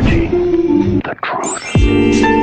the truth.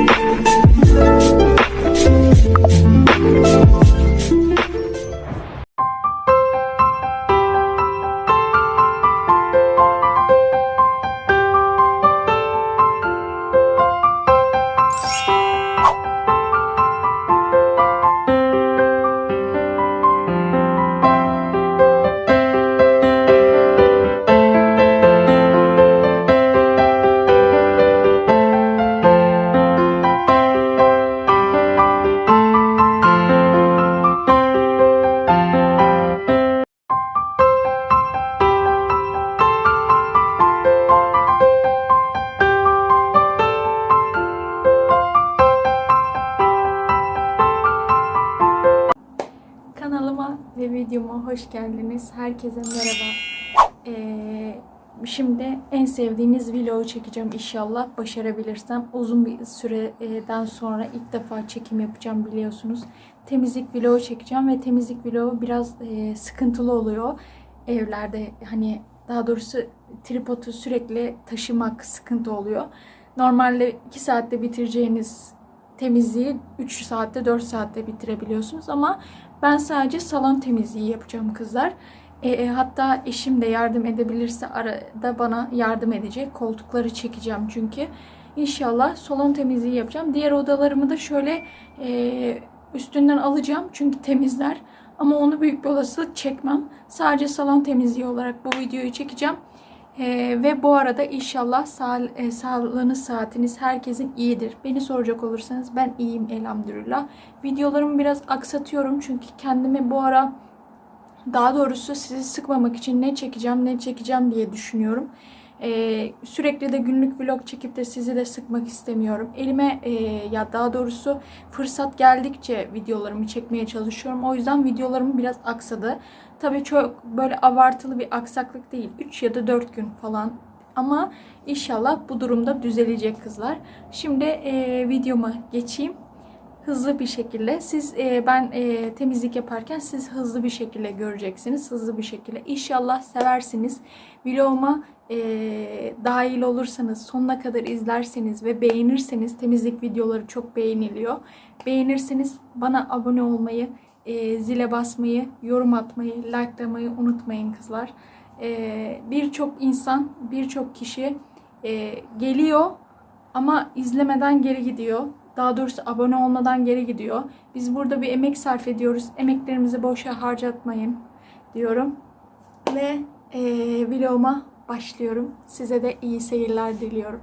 Herkese merhaba. Ee, şimdi en sevdiğiniz vlogu çekeceğim inşallah. Başarabilirsem uzun bir süreden sonra ilk defa çekim yapacağım biliyorsunuz. Temizlik vlogu çekeceğim ve temizlik vlogu biraz e, sıkıntılı oluyor. Evlerde hani daha doğrusu tripodu sürekli taşımak sıkıntı oluyor. Normalde 2 saatte bitireceğiniz temizliği 3 saatte 4 saatte bitirebiliyorsunuz ama ben sadece salon temizliği yapacağım kızlar. E, e, hatta eşim de yardım edebilirse arada bana yardım edecek. Koltukları çekeceğim çünkü. İnşallah salon temizliği yapacağım. Diğer odalarımı da şöyle e, üstünden alacağım çünkü temizler. Ama onu büyük bir olasılık çekmem. Sadece salon temizliği olarak bu videoyu çekeceğim. Ee, ve bu arada inşallah sağ, e, sağlığınız, saatiniz herkesin iyidir. Beni soracak olursanız ben iyiyim elhamdülillah. Videolarımı biraz aksatıyorum çünkü kendimi bu ara daha doğrusu sizi sıkmamak için ne çekeceğim ne çekeceğim diye düşünüyorum. Ee, sürekli de günlük vlog çekip de sizi de sıkmak istemiyorum. Elime e, ya daha doğrusu fırsat geldikçe videolarımı çekmeye çalışıyorum. O yüzden videolarım biraz aksadı. Tabii çok böyle abartılı bir aksaklık değil. 3 ya da 4 gün falan. Ama inşallah bu durumda düzelecek kızlar. Şimdi e, videoma geçeyim hızlı bir şekilde siz e, ben e, temizlik yaparken siz hızlı bir şekilde göreceksiniz. Hızlı bir şekilde. İnşallah seversiniz. Vloguma e, dahil olursanız, sonuna kadar izlerseniz ve beğenirseniz temizlik videoları çok beğeniliyor. Beğenirseniz bana abone olmayı, e, zile basmayı, yorum atmayı, likelamayı unutmayın kızlar. E, birçok insan, birçok kişi e, geliyor ama izlemeden geri gidiyor. Daha doğrusu abone olmadan geri gidiyor. Biz burada bir emek sarf ediyoruz. Emeklerimizi boşa harcatmayın diyorum. Ve e, vloguma başlıyorum. Size de iyi seyirler diliyorum.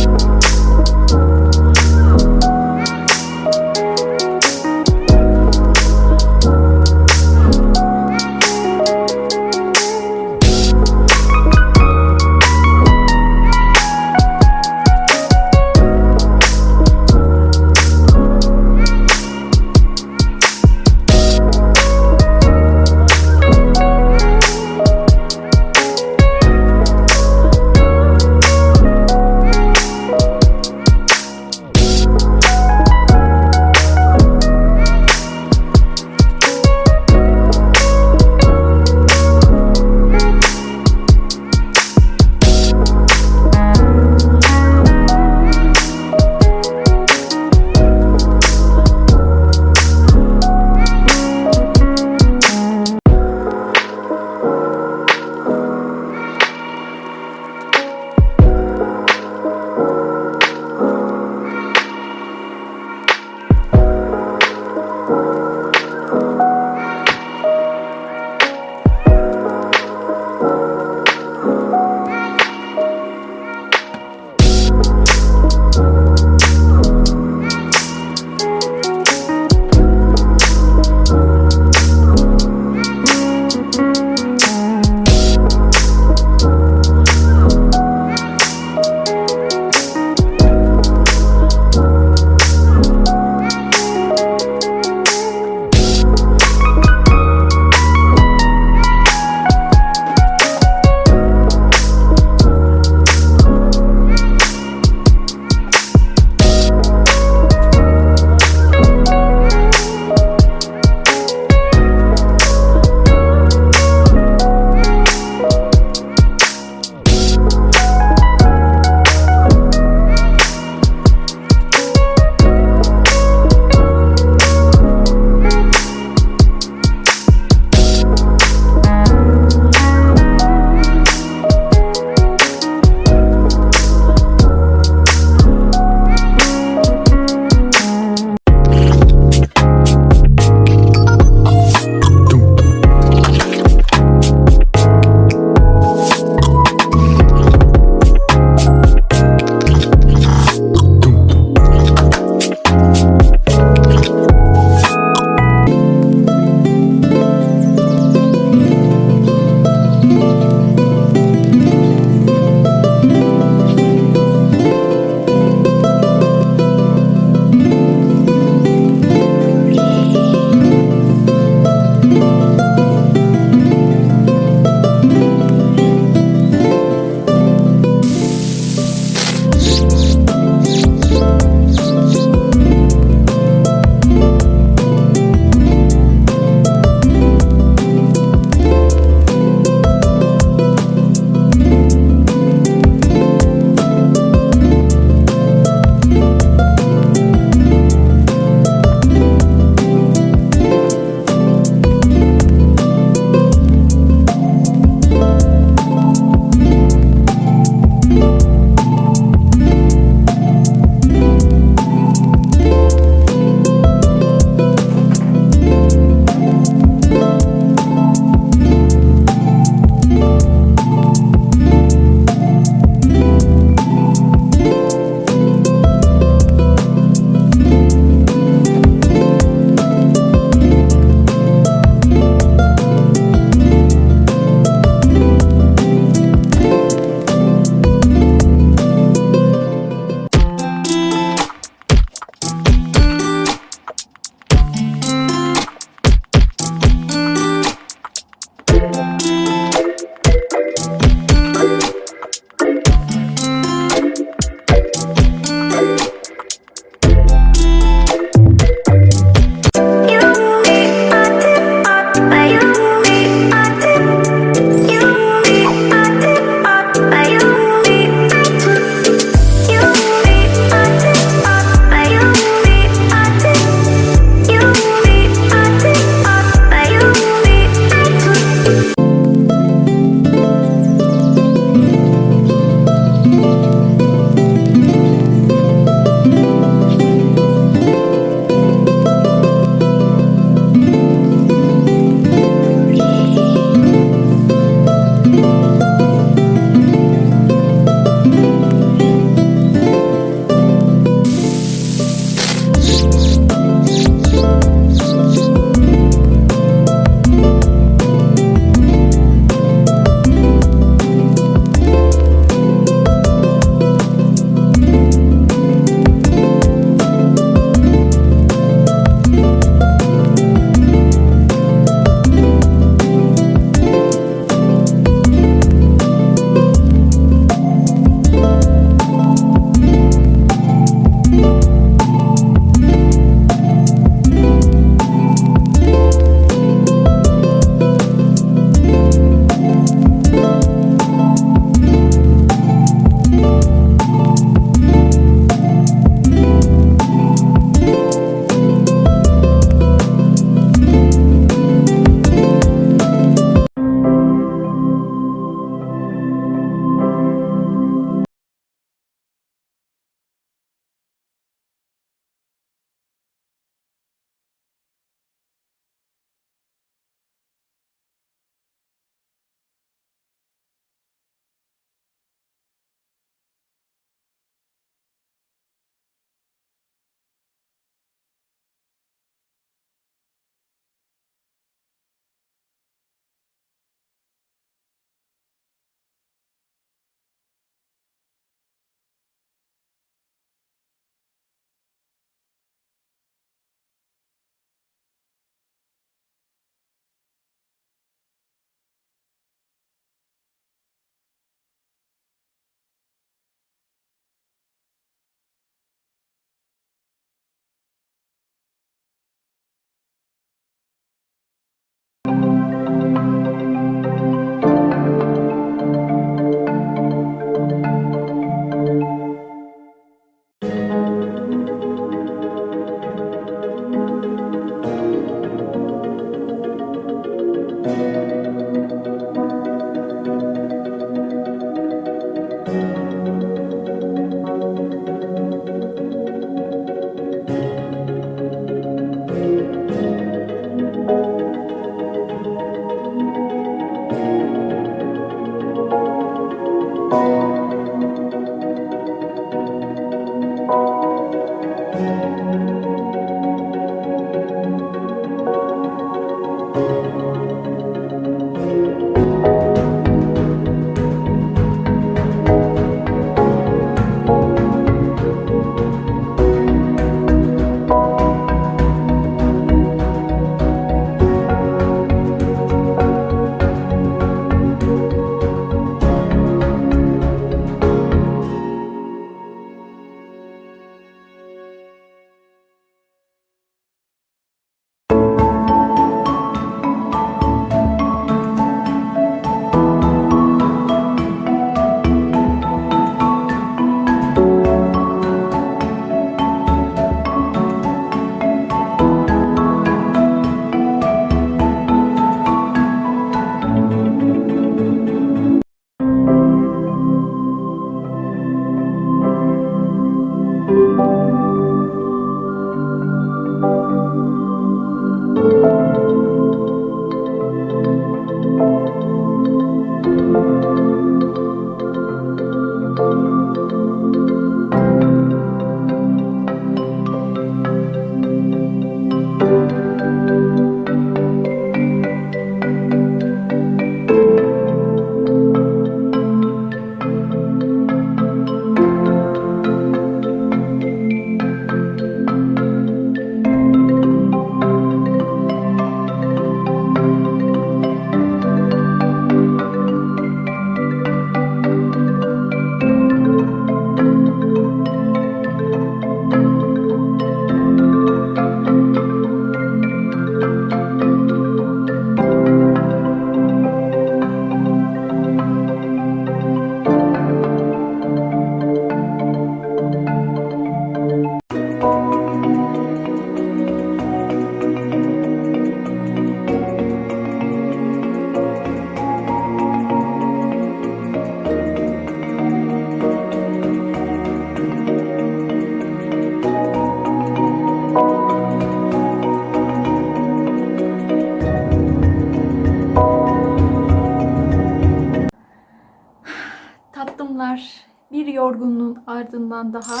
Ardından daha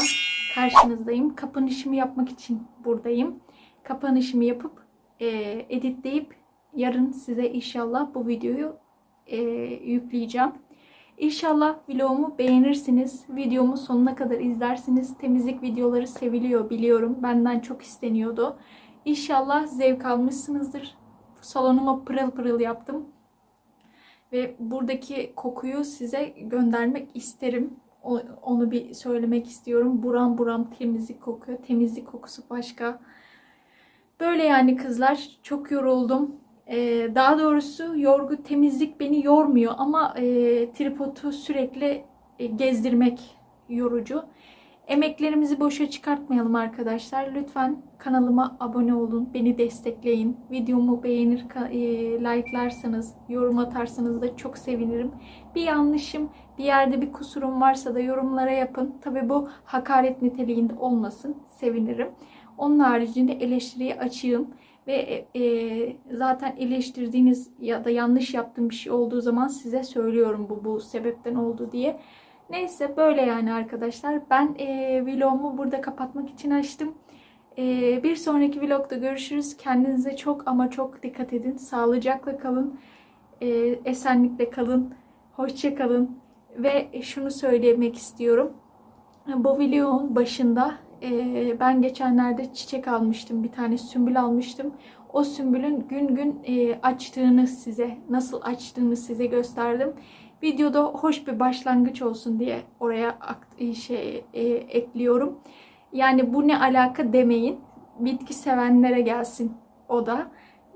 karşınızdayım. Kapanışımı yapmak için buradayım. Kapanışımı yapıp e, editleyip yarın size inşallah bu videoyu e, yükleyeceğim. İnşallah vlogumu beğenirsiniz. Videomu sonuna kadar izlersiniz. Temizlik videoları seviliyor biliyorum. Benden çok isteniyordu. İnşallah zevk almışsınızdır. Salonumu pırıl pırıl yaptım. Ve buradaki kokuyu size göndermek isterim. Onu bir söylemek istiyorum. Buram buram temizlik kokuyor. Temizlik kokusu başka. Böyle yani kızlar. Çok yoruldum. Ee, daha doğrusu yorgu temizlik beni yormuyor ama e, tripodu sürekli e, gezdirmek yorucu. Emeklerimizi boşa çıkartmayalım arkadaşlar. Lütfen kanalıma abone olun, beni destekleyin. Videomu beğenir, e, like'larsanız, yorum atarsanız da çok sevinirim. Bir yanlışım, bir yerde bir kusurum varsa da yorumlara yapın. Tabi bu hakaret niteliğinde olmasın, sevinirim. Onun haricinde eleştiriye açığım ve e, e, zaten eleştirdiğiniz ya da yanlış yaptığım bir şey olduğu zaman size söylüyorum bu bu sebepten oldu diye. Neyse böyle yani arkadaşlar. Ben e, vlogumu burada kapatmak için açtım. E, bir sonraki vlogda görüşürüz. Kendinize çok ama çok dikkat edin. Sağlıcakla kalın. E, esenlikle kalın. Hoşça kalın. Ve şunu söylemek istiyorum. Bu vlogun başında e, ben geçenlerde çiçek almıştım. Bir tane sümbül almıştım. O sümbülün gün gün e, açtığını size, nasıl açtığını size gösterdim. Videoda hoş bir başlangıç olsun diye oraya ak- şey e, ekliyorum. Yani bu ne alaka demeyin. Bitki sevenlere gelsin o da.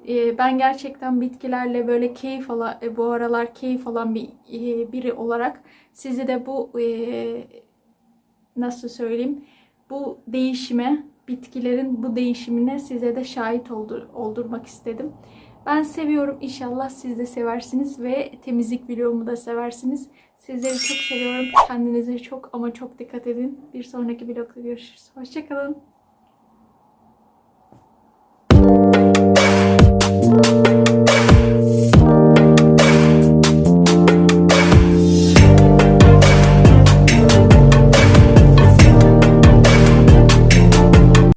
E, ben gerçekten bitkilerle böyle keyif alan, e, bu aralar keyif alan bir e, biri olarak sizi de bu e, nasıl söyleyeyim bu değişime, bitkilerin bu değişimine size de şahit oldur, oldurmak istedim. Ben seviyorum. İnşallah siz de seversiniz ve temizlik vlogumu da seversiniz. Sizleri çok seviyorum. Kendinize çok ama çok dikkat edin. Bir sonraki vlogda görüşürüz. Hoşçakalın.